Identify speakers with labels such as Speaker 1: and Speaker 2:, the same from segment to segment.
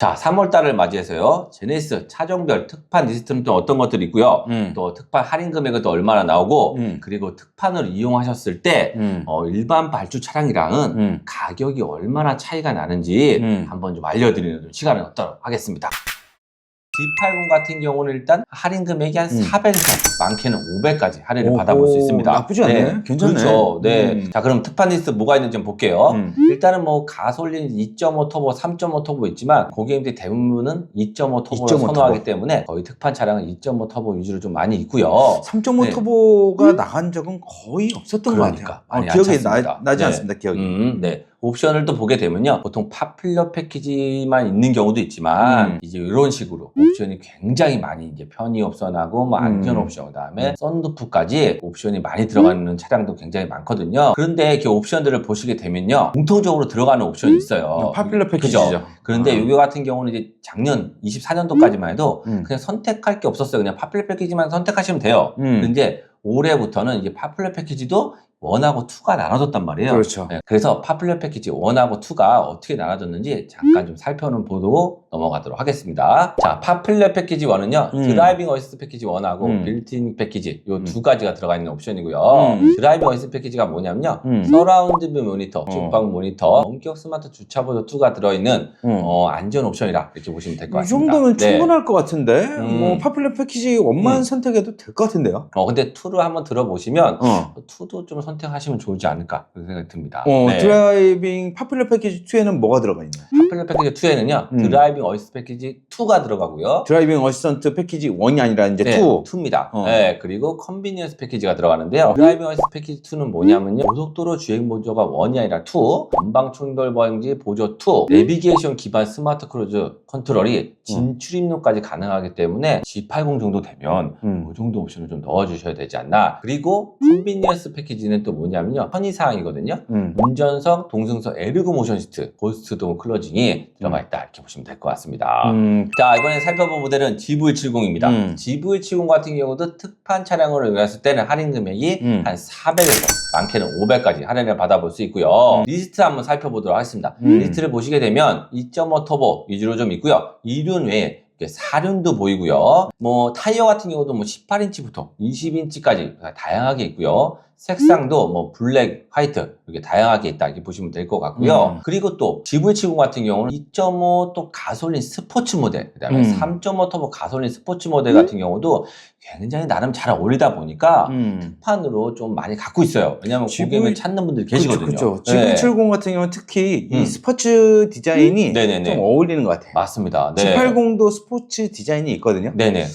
Speaker 1: 자, 3월 달을 맞이해서요. 제네시스 차종별 특판 리스트는 또 어떤 것들이 있고요.
Speaker 2: 음.
Speaker 1: 또 특판 할인 금액은 또 얼마나 나오고
Speaker 2: 음.
Speaker 1: 그리고 특판을 이용하셨을 때
Speaker 2: 음.
Speaker 1: 어, 일반 발주 차량이랑은
Speaker 2: 음.
Speaker 1: 가격이 얼마나 차이가 나는지
Speaker 2: 음.
Speaker 1: 한번 좀 알려드리는 좀 시간을 갖도록 하겠습니다. G80 같은 경우는 일단 할인 금액이 한
Speaker 2: 음.
Speaker 1: 400에서 많게는 500까지 할인을
Speaker 2: 오호,
Speaker 1: 받아볼 수 있습니다.
Speaker 2: 나쁘지 않네. 괜찮네.
Speaker 1: 그렇죠. 네.
Speaker 2: 음.
Speaker 1: 자, 그럼 특판 리스트 뭐가 있는지 좀 볼게요.
Speaker 2: 음.
Speaker 1: 일단은 뭐 가솔린 2.5 터보, 3.5 터보 있지만 고객님들이 대부분은 2.5 터보를
Speaker 2: 2.5
Speaker 1: 선호하기
Speaker 2: 터보.
Speaker 1: 때문에 거의 특판 차량은 2.5 터보 위주로 좀 많이 있고요.
Speaker 2: 3.5
Speaker 1: 네.
Speaker 2: 터보가 나간 적은 거의 없었던
Speaker 1: 그러니까,
Speaker 2: 것 같아요.
Speaker 1: 많이
Speaker 2: 어, 기억이. 나, 나지
Speaker 1: 네.
Speaker 2: 않습니다. 기억이.
Speaker 1: 음, 네. 옵션을 또 보게 되면요. 보통 파필러 패키지만 있는 경우도 있지만
Speaker 2: 음.
Speaker 1: 이제 이런 식으로 옵션이 굉장히 많이 이제 편의 옵션하고 뭐 안전
Speaker 2: 음.
Speaker 1: 옵션 그다음에 썬루프까지 옵션이 많이 들어가는 차량도 굉장히 많거든요. 그런데 이렇게 옵션들을 보시게 되면요. 공통적으로 들어가는 옵션이 있어요.
Speaker 2: 파필러 패키지죠.
Speaker 1: 그죠? 그런데
Speaker 2: 아.
Speaker 1: 이거 같은 경우는 이제 작년 24년도까지만 해도
Speaker 2: 음.
Speaker 1: 그냥 선택할 게 없었어요. 그냥 파필러 패키지만 선택하시면 돼요.
Speaker 2: 음.
Speaker 1: 근데 올해부터는 이제 파퓰러 패키지도 원하고 투가 나눠졌단 말이에요.
Speaker 2: 그렇죠.
Speaker 1: 네, 그래서 파퓰러 패키지 원하고 투가 어떻게 나눠졌는지 잠깐 좀 살펴는 보고 넘어가도록 하겠습니다. 자, 파퓰러 패키지 원은요
Speaker 2: 음.
Speaker 1: 드라이빙 어시스트 패키지 원하고
Speaker 2: 음.
Speaker 1: 빌트인 패키지 요
Speaker 2: 음.
Speaker 1: 두 가지가 들어가 있는 옵션이고요.
Speaker 2: 음.
Speaker 1: 드라이빙 어시스트 패키지가 뭐냐면요.
Speaker 2: 음.
Speaker 1: 서라운드 뷰 모니터,
Speaker 2: 어.
Speaker 1: 주방 모니터, 원격 스마트 주차 보조 2가 들어있는
Speaker 2: 음.
Speaker 1: 어, 안전 옵션이라 이렇게 보시면
Speaker 2: 될것이
Speaker 1: 같습니다.
Speaker 2: 정도면
Speaker 1: 네.
Speaker 2: 충분할 것 같은데
Speaker 1: 음.
Speaker 2: 뭐 파퓰러 패키지 원만
Speaker 1: 음.
Speaker 2: 선택해도 될 것 같은데요.
Speaker 1: 어, 근데 2를 한번 들어보시면
Speaker 2: 어.
Speaker 1: 투도 좀 선 택하시면 좋지 않을까 그런 생각이 듭니다.
Speaker 2: 어,
Speaker 1: 네.
Speaker 2: 드라이빙 파퓰러 패키지 2에는 뭐가 들어가 있나요?
Speaker 1: 파퓰러 패키지 2에는요
Speaker 2: 음.
Speaker 1: 드라이빙 어시스트 패키지 2가 들어가고요.
Speaker 2: 드라이빙 어시스턴트 패키지 1이 아니라 이제
Speaker 1: 네,
Speaker 2: 2.
Speaker 1: 2입니다.
Speaker 2: 어.
Speaker 1: 네, 그리고 컨비니언스 패키지가 들어가는데요. 드라이빙 어시스트 패키지 2는 뭐냐면요. 고속도로 주행 보조가 1이 아니라 2, 전방 충돌 방지 보조 2, 내비게이션 기반 스마트 크루즈 컨트롤이 진출 입력까지 가능하기 때문에 G80 정도 되면
Speaker 2: 음.
Speaker 1: 그 정도 옵션을 좀 넣어주셔야 되지 않나. 그리고 컨비니언스 패키지는 또 뭐냐면요. 편의사항이거든요.
Speaker 2: 음.
Speaker 1: 운전석, 동승석, 에르고 모션 시트, 고스트 돔 클로징이 들어가 있다. 이렇게 보시면 될 것 같습니다.
Speaker 2: 음.
Speaker 1: 자, 이번에 살펴볼 모델은 GV70입니다.
Speaker 2: 음.
Speaker 1: GV70 같은 경우도 특판 차량으로 이용했을 때는 할인 금액이
Speaker 2: 음.
Speaker 1: 한 400에서 많게는 500까지 할인을 받아볼 수 있고요. 리스트 한번 살펴보도록 하겠습니다.
Speaker 2: 음.
Speaker 1: 리스트를 보시게 되면 2.5 터보 위주로 좀 있고요. 2륜 외에 이렇게 4륜도 보이고요. 뭐 타이어 같은 경우도 뭐 18인치부터 20인치까지 다양하게 있고요. 색상도 뭐 블랙, 화이트 이렇게 다양하게 있다 이렇게 보시면 될 것 같고요.
Speaker 2: 음.
Speaker 1: 그리고 또 GV70 같은 경우는 2.5 또 가솔린 스포츠 모델, 그다음에
Speaker 2: 음.
Speaker 1: 3.5 터보 가솔린 스포츠 모델 같은 경우도 굉장히 나름 잘 어울리다 보니까
Speaker 2: 음.
Speaker 1: 판으로 좀 많이 갖고 있어요. 왜냐하면
Speaker 2: GV
Speaker 1: 고객을 찾는 분들이 계시거든요.
Speaker 2: 그렇죠.
Speaker 1: 네.
Speaker 2: GV70 같은 경우는 특히
Speaker 1: 음.
Speaker 2: 이 스포츠 디자인이
Speaker 1: 네네네.
Speaker 2: 좀 어울리는 것 같아요.
Speaker 1: 맞습니다. 네.
Speaker 2: G80도 스포츠 디자인이 있거든요.
Speaker 1: 네네.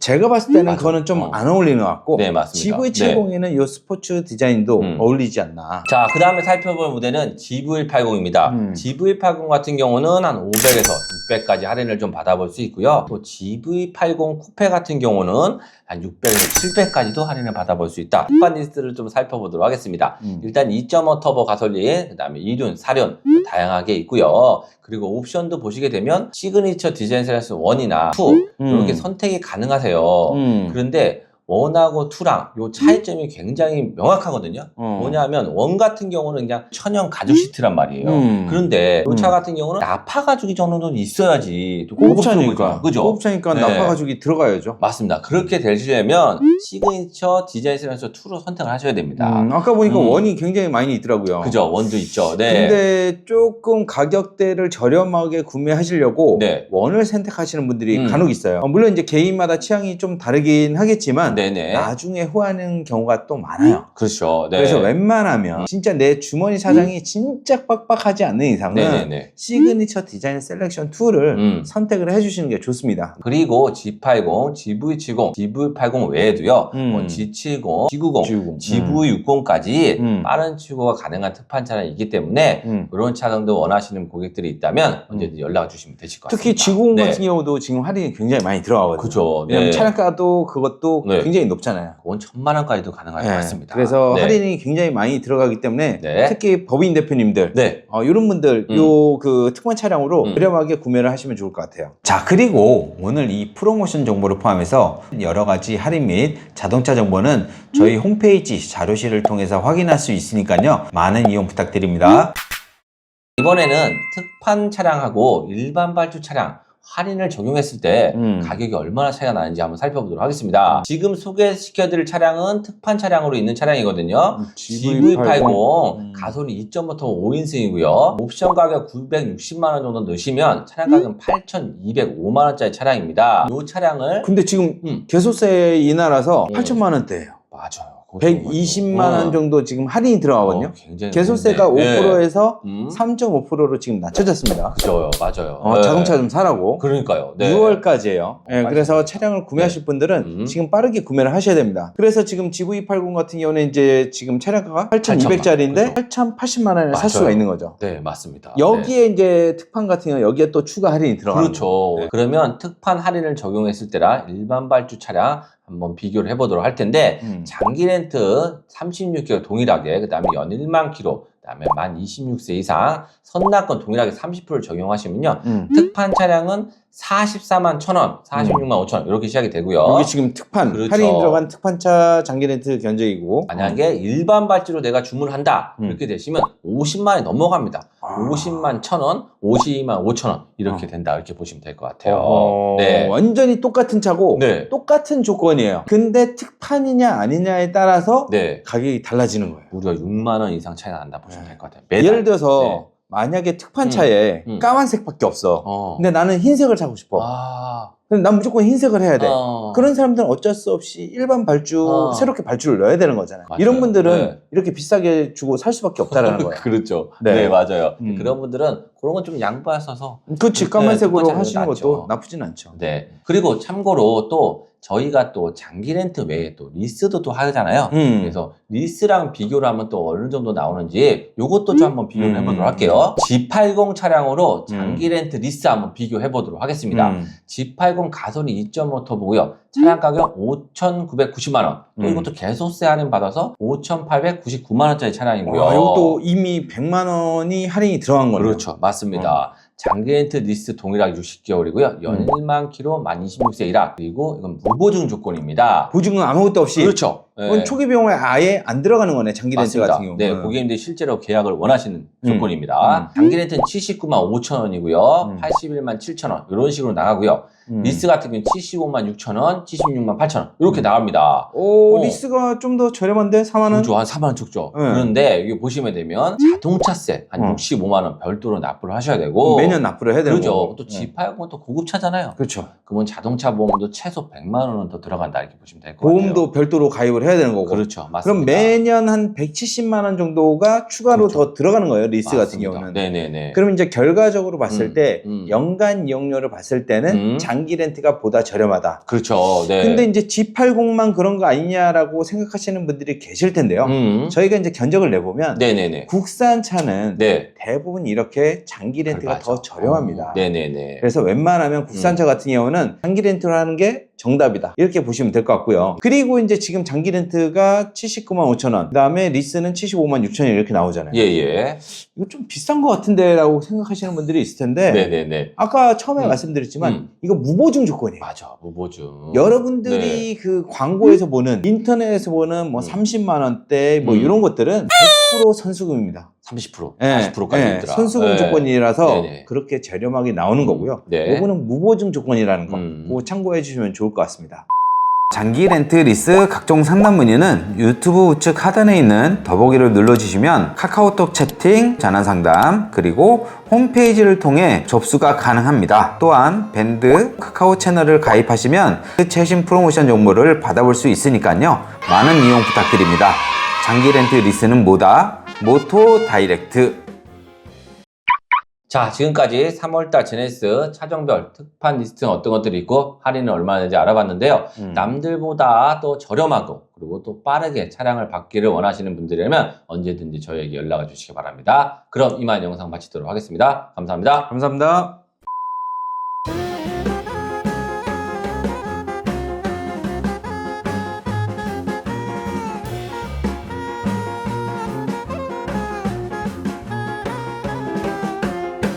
Speaker 2: 제가 봤을 때는
Speaker 1: 맞아.
Speaker 2: 그거는 좀
Speaker 1: 어.
Speaker 2: 안 어울리는 것 같고
Speaker 1: 네, 맞습니다.
Speaker 2: GV70에는 이 스포츠 디자인도
Speaker 1: 음.
Speaker 2: 어울리지 않나.
Speaker 1: 자, 그 다음에 살펴볼 모델은 GV80입니다.
Speaker 2: 음.
Speaker 1: GV80 같은 경우는 한 500에서 600까지 할인을 좀 받아볼 수 있고요. 또 GV80 쿠페 같은 경우는 한 600에서 700까지도 할인을 받아볼 수 있다. 일반 리스트를 좀 살펴보도록 하겠습니다.
Speaker 2: 음.
Speaker 1: 일단 2.5 터보 가솔린, 그 다음에 2륜, 4륜 다양하게 있고요. 그리고 옵션도 보시게 되면 시그니처 디자인 슬래스 1이나 2
Speaker 2: 음.
Speaker 1: 이렇게 선택이 가능하세요.
Speaker 2: 음.
Speaker 1: 그런데 원하고 투랑 요 차이점이 굉장히 명확하거든요.
Speaker 2: 어.
Speaker 1: 뭐냐면 원 같은 경우는 그냥 천연 가죽 시트란 말이에요.
Speaker 2: 음.
Speaker 1: 그런데 요차
Speaker 2: 음.
Speaker 1: 같은 경우는 나파 가죽이 정도는 있어야지 또
Speaker 2: 고급차니까.
Speaker 1: 그죠?
Speaker 2: 고급차니까
Speaker 1: 네.
Speaker 2: 나파 가죽이 들어가야죠.
Speaker 1: 맞습니다. 그렇게 되시려면 시그니처 디자인 슬래서 2로 선택을 하셔야 됩니다.
Speaker 2: 음, 아까 보니까
Speaker 1: 음.
Speaker 2: 원이 굉장히 많이 있더라고요.
Speaker 1: 그죠? 원도 있죠. 네.
Speaker 2: 근데 조금 가격대를 저렴하게 구매하시려고
Speaker 1: 네.
Speaker 2: 원을 선택하시는 분들이
Speaker 1: 음.
Speaker 2: 간혹 있어요. 어, 물론 이제 개인마다 취향이 좀 다르긴 하겠지만
Speaker 1: 네네.
Speaker 2: 나중에 후회하는 경우가 또 많아요.
Speaker 1: 그렇죠. 네. 음.
Speaker 2: 그래서 웬만하면 진짜 내 주머니 사장이 진짜 빡빡하지 않는 이상은
Speaker 1: 네네네.
Speaker 2: 시그니처 디자인 셀렉션 2를
Speaker 1: 음.
Speaker 2: 선택을 해주시는 게 좋습니다.
Speaker 1: 그리고 G80, GV70, GV80 외에도요.
Speaker 2: 음.
Speaker 1: 뭐 G70, G90,
Speaker 2: G90.
Speaker 1: GV60까지
Speaker 2: 음.
Speaker 1: 빠른 출고가 가능한 특판 차량이기 때문에
Speaker 2: 음.
Speaker 1: 이런 차량도 원하시는 고객들이 있다면 언제든 연락 주시면 되실 것
Speaker 2: 특히
Speaker 1: 같습니다.
Speaker 2: G90
Speaker 1: 네.
Speaker 2: 같은 경우도 지금 할인이 굉장히 많이 들어가거든요.
Speaker 1: 그죠.
Speaker 2: 왜냐면
Speaker 1: 네.
Speaker 2: 차량가도 그것도
Speaker 1: 네.
Speaker 2: 굉장히 높잖아요.
Speaker 1: 그건 천만 원까지도 가능할 것
Speaker 2: 네,
Speaker 1: 같습니다.
Speaker 2: 그래서
Speaker 1: 네.
Speaker 2: 할인이 굉장히 많이 들어가기 때문에
Speaker 1: 네.
Speaker 2: 특히 법인 대표님들
Speaker 1: 네.
Speaker 2: 어, 이런 분들
Speaker 1: 음.
Speaker 2: 요그 특권 차량으로
Speaker 1: 음.
Speaker 2: 저렴하게 구매를 하시면 좋을 것 같아요.
Speaker 3: 자, 그리고 오늘 이 프로모션 정보를 포함해서 여러 가지 할인 및 자동차 정보는 저희 홈페이지 자료실을 통해서 확인할 수 있으니까요. 많은 이용 부탁드립니다.
Speaker 1: 이번에는 특판 차량하고 일반 발주 차량 할인을 적용했을 때
Speaker 2: 음.
Speaker 1: 가격이 얼마나 차이가 나는지 한번 살펴보도록 하겠습니다. 지금 소개시켜드릴 차량은 특판 차량으로 있는 차량이거든요. GV80
Speaker 2: 음.
Speaker 1: 가솔린 2.5톤 5인승이고요. 옵션 가격 960만 원 정도 넣으시면 차량 가격은 8,205만 원짜리 차량입니다. 이 차량을
Speaker 2: 근데 지금
Speaker 1: 음.
Speaker 2: 개소세 인하라서
Speaker 1: 음.
Speaker 2: 8천만 원대예요.
Speaker 1: 맞아요.
Speaker 2: 120만 원 정도 지금 할인이 들어가거든요.
Speaker 1: 어, 굉장히
Speaker 2: 개소세가
Speaker 1: 좋은데.
Speaker 2: 5%에서
Speaker 1: 네. 음.
Speaker 2: 3.5%로 지금 낮춰졌습니다.
Speaker 1: 그죠, 맞아요.
Speaker 2: 어,
Speaker 1: 네.
Speaker 2: 자동차 좀 사라고.
Speaker 1: 그러니까요. 네.
Speaker 2: 6월까지예요. 네,
Speaker 1: 맞습니다.
Speaker 2: 그래서 차량을 구매하실 분들은
Speaker 1: 음.
Speaker 2: 지금 빠르게 구매를 하셔야 됩니다. 그래서 지금 GV80 같은 경우는 이제 지금 차량가가 8,200짜리인데
Speaker 1: 그죠.
Speaker 2: 8,080만 원에 살. 수가 있는 거죠.
Speaker 1: 네, 맞습니다.
Speaker 2: 여기에 이제 특판 같은 경우 여기에 또 추가 할인이 들어가는
Speaker 1: 그렇죠.
Speaker 2: 네.
Speaker 1: 그러면 특판 할인을 적용했을 때랑 일반 발주 차량 한번 비교를 해보도록 할 텐데
Speaker 2: 음.
Speaker 1: 장기 렌트 36개월 동일하게 그 다음에 연 1만 킬로 그 다음에 만 26세 이상 선납권 동일하게 30%를 적용하시면요
Speaker 2: 음.
Speaker 1: 특판 차량은 44만 1천원 46만 5천원 이렇게 시작이 되고요
Speaker 2: 여기 지금 특판
Speaker 1: 그렇죠.
Speaker 2: 할인이 들어간 특판차 장기 렌트 견적이고
Speaker 1: 만약에 일반 발주로 내가 주문한다
Speaker 2: 음.
Speaker 1: 이렇게 되시면 50만이 넘어갑니다
Speaker 2: 아.
Speaker 1: 50만 1천원 52만 5천원 이렇게
Speaker 2: 어.
Speaker 1: 된다 이렇게 보시면 될 것 같아요
Speaker 2: 어,
Speaker 1: 네.
Speaker 2: 완전히 똑같은 차고
Speaker 1: 네.
Speaker 2: 똑같은 조건이에요. 근데 특판이냐 아니냐에 따라서
Speaker 1: 네.
Speaker 2: 가격이 달라지는 거예요.
Speaker 1: 우리가 6만 원 이상 차이가 난다 보시면
Speaker 2: 네.
Speaker 1: 될것 같아요. 매달.
Speaker 2: 예를 들어서
Speaker 1: 네.
Speaker 2: 만약에 특판 차에
Speaker 1: 음.
Speaker 2: 까만색밖에 없어.
Speaker 1: 어.
Speaker 2: 근데 나는 흰색을 사고 싶어.
Speaker 1: 아.
Speaker 2: 난 무조건 흰색을 해야 돼.
Speaker 1: 어.
Speaker 2: 그런 사람들은 어쩔 수 없이 일반 발주
Speaker 1: 어.
Speaker 2: 새롭게 발주를 넣어야 되는 거잖아요.
Speaker 1: 맞아요.
Speaker 2: 이런 분들은
Speaker 1: 네.
Speaker 2: 이렇게 비싸게 주고 살 수밖에 없다라는 거예요.
Speaker 1: 그렇죠.
Speaker 2: 네.
Speaker 1: 네, 맞아요.
Speaker 2: 음.
Speaker 1: 그런 분들은 그런 건 좀 양보하셔서
Speaker 2: 그렇지
Speaker 1: 네,
Speaker 2: 까만색으로
Speaker 1: 특판차는
Speaker 2: 하시는
Speaker 1: 낫죠.
Speaker 2: 것도 나쁘진 않죠.
Speaker 1: 네. 그리고 참고로 또 저희가 또 장기 렌트 외에 또 리스도 또 하잖아요.
Speaker 2: 음.
Speaker 1: 그래서 리스랑 비교를 하면 또 어느 정도 나오는지 요것도 좀 한번 비교를
Speaker 2: 음.
Speaker 1: 해보도록 할게요. G80 차량으로 장기 렌트 리스 한번 비교해 보도록 하겠습니다.
Speaker 2: 음.
Speaker 1: G80 가솔린 2.5 터보고요. 차량 가격 5,990만 원. 또
Speaker 2: 음.
Speaker 1: 이것도 개소세 할인 받아서 5,899만 원짜리 차량이고요.
Speaker 2: 와, 이것도 이미 100만 원이 할인이 들어간 거네요.
Speaker 1: 그렇죠. 맞습니다. 장기 렌트 리스 동일하게 60개월이고요. 연
Speaker 2: 음.
Speaker 1: 1만 킬로 만 26세 이하. 그리고 이건 무보증 조건입니다.
Speaker 2: 보증은 아무것도 없이
Speaker 1: 그렇죠. 네.
Speaker 2: 초기 비용에 아예 안 들어가는 거네 장기 렌트
Speaker 1: 맞습니다.
Speaker 2: 같은 경우.
Speaker 1: 네, 고객님들이 실제로 계약을 원하시는
Speaker 2: 음.
Speaker 1: 조건입니다. 장기 렌트는 79만 5천 원이고요.
Speaker 2: 음.
Speaker 1: 81만 7천 원 이런 식으로 나가고요.
Speaker 2: 음.
Speaker 1: 리스 같은 경우는 75만 6천 원, 76만 8천 원 이렇게 나갑니다.
Speaker 2: 오,
Speaker 1: 어.
Speaker 2: 리스가 좀 더 저렴한데 4만 원.
Speaker 1: 그죠 한 4만 원 적죠.
Speaker 2: 네.
Speaker 1: 그런데 여기 보시면 되면 자동차세 한
Speaker 2: 어.
Speaker 1: 65만 원 별도로 납부를 하셔야 되고
Speaker 2: 매년 납부를 해야 되는
Speaker 1: 그렇죠.
Speaker 2: 거고.
Speaker 1: 또
Speaker 2: 네.
Speaker 1: G80은 또 고급차잖아요.
Speaker 2: 그렇죠.
Speaker 1: 그러면 자동차 보험도 최소 100만 원은 더 들어간다 이렇게 보시면 될 것 같아요.
Speaker 2: 보험도 별도로 가입을 해야 되는 거고.
Speaker 1: 그렇죠. 맞습니다.
Speaker 2: 그럼 매년 한 170만 원 정도가 추가로
Speaker 1: 그렇죠.
Speaker 2: 더 들어가는 거예요. 리스 같은
Speaker 1: 맞습니다.
Speaker 2: 경우는.
Speaker 1: 네네네.
Speaker 2: 그럼 이제 결과적으로 봤을
Speaker 1: 음,
Speaker 2: 때
Speaker 1: 음.
Speaker 2: 연간 이용료를 봤을 때는
Speaker 1: 음.
Speaker 2: 장기 렌트가 보다 저렴하다.
Speaker 1: 그렇죠. 네.
Speaker 2: 근데 이제 G80만 그런 거 아니냐라고 생각하시는 분들이 계실 텐데요.
Speaker 1: 음.
Speaker 2: 저희가 이제 견적을 내보면
Speaker 1: 네네네.
Speaker 2: 국산 차는
Speaker 1: 네.
Speaker 2: 대부분 이렇게 장기 렌트가
Speaker 1: 맞아.
Speaker 2: 더 저렴합니다.
Speaker 1: 어, 네네네.
Speaker 2: 그래서 웬만하면 국산차 같은 경우는 장기 렌트를 하는 게 정답이다. 이렇게 보시면 될 것 같고요. 그리고 이제 지금 장기 렌트가 79만 5천 원, 그 다음에 리스는 75만 6천 원 이렇게 나오잖아요.
Speaker 1: 예예.
Speaker 2: 이거 좀 비싼 것 같은데 라고 생각하시는 분들이 있을 텐데
Speaker 1: 네네네.
Speaker 2: 아까 처음에
Speaker 1: 음.
Speaker 2: 말씀드렸지만
Speaker 1: 음.
Speaker 2: 이거 무보증 조건이에요.
Speaker 1: 맞아. 무보증.
Speaker 2: 여러분들이 그 광고에서 보는 인터넷에서 보는 뭐
Speaker 1: 음.
Speaker 2: 30만 원대 뭐
Speaker 1: 음.
Speaker 2: 이런 것들은 100% 선수금입니다.
Speaker 1: 30%,
Speaker 2: 예,
Speaker 1: 40%까지
Speaker 2: 예,
Speaker 1: 있더라.
Speaker 2: 선수금
Speaker 1: 네.
Speaker 2: 조건이라서
Speaker 1: 네네.
Speaker 2: 그렇게 저렴하게 나오는 거고요.
Speaker 1: 네.
Speaker 2: 이거는 무보증 조건이라는 거
Speaker 1: 음.
Speaker 2: 그거 참고해 주시면 좋을 것 같습니다.
Speaker 3: 장기 렌트 리스 각종 상담 문의는 유튜브 우측 하단에 있는 더보기를 눌러주시면 카카오톡 채팅, 전화 상담, 그리고 홈페이지를 통해 접수가 가능합니다. 또한 밴드 카카오 채널을 가입하시면 최신 프로모션 정보를 받아볼 수 있으니까요. 많은 이용 부탁드립니다. 장기 렌트 리스는 뭐다? 모토 다이렉트.
Speaker 1: 자, 지금까지 3월달 제네시스 차종별 특판 리스트는 어떤 것들이 있고 할인은 얼마나 되는지 알아봤는데요.
Speaker 2: 음.
Speaker 1: 남들보다 또 저렴하고 그리고 또 빠르게 차량을 받기를 원하시는 분들이라면 언제든지 저희에게 연락을 주시기 바랍니다. 그럼 이만 영상 마치도록 하겠습니다. 감사합니다.
Speaker 2: 감사합니다.